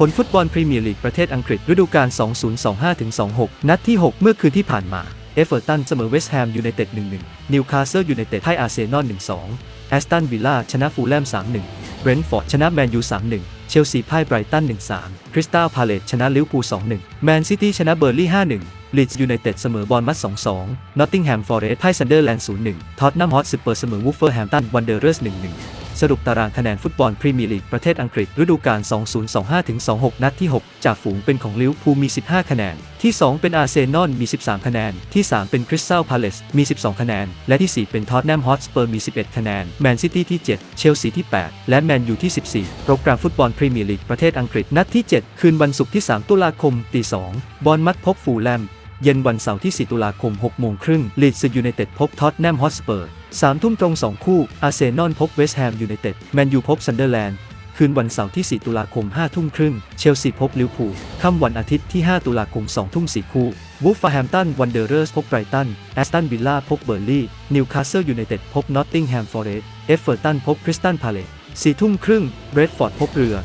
ผลฟุตบอลพรีเมียร์ลีกประเทศอังกฤษฤดูกาล 2025-26 นัดที่ 6 เมื่อคืนที่ผ่านมา เอเวอร์ตันเสมอเวสต์แฮมยูไนเต็ด 1-1 นิวคาสเซิลยูไนเต็ดให้อาร์เซนอล 1-2 แอสตันวิลล่าชนะฟูลแลม 3-1 เบรนท์ฟอร์ดชนะแมนยู 3-1 เชลซีพ่ายไบรตัน 1-3 คริสตัลพาเลตชนะลิเวอร์พูล 2-1 แมนซิตี้ชนะเบอร์ลี่ 5-1 ลีดส์ยูไนเต็ดเสมอบอลมัด 2-2 นอตติงแฮมฟอร์เรสต์พ่ายซันเดอร์แลนด์ 0-1 ท็อตนัมฮอตสเปอร์เสมอวูฟเฟอร์แฮมตันวันเดอร์เรส 1-1 สรุปตารางคะแนนฟุตบอลพรีเมียร์ลีกประเทศอังกฤษฤดูกาล 2025-26 นัดที่ 6 จากฝูงเป็นของลิเวอร์พูลมี 15 คะแนน ที่ 2 เป็นอาร์เซนอลมี 13 คะแนน ที่ 3 เป็นคริสตัลพาเลสมี 12 คะแนน และที่ 4 เป็นท็อตแนมฮอตสเปอร์มี 11 คะแนน แมนซิตี้ที่ 7 เชลซีที่ 8 และแมนยูที่ 14 โปรแกรมฟุตบอลพรีเมียร์ลีกประเทศอังกฤษนัดที่ 7 คืนวันศุกร์ที่ 3 ตุลาคมตี2บอลมัดพบฟูลแลม เย็นวันเสาร์ที่ 4 ตุลาคม 6 โมงครึ่งลีดส์ยูไนเต็ดพบท็อตแนมฮอตสเปอร์3ทุ่มตรง 2 คู่ อาร์เซนอลพบเวสต์แฮมยูไนเต็ด แมนยูพบซันเดอร์แลนด์ คืนวันเสาร์ที่ 4 ตุลาคม 5 ทุ่มครึ่ง เชลซีพบลิเวอร์พูล ค่ำวันอาทิตย์ที่ 5 ตุลาคม 2 ทุ่ม 4 คู่ วูฟฟาแฮมตัน วันเดอร์เรอร์สพบไบรตัน แอสตันวิลล่าพบเบอร์ลี่ นิวคาสเซิลยูไนเต็ดพบนอตติงแฮมฟอร์เรสต์ เอฟเวอร์ตันพบคริสตันพาเลต4ทุ่มครึ่ง เบรดฟอร์ดพบเรือ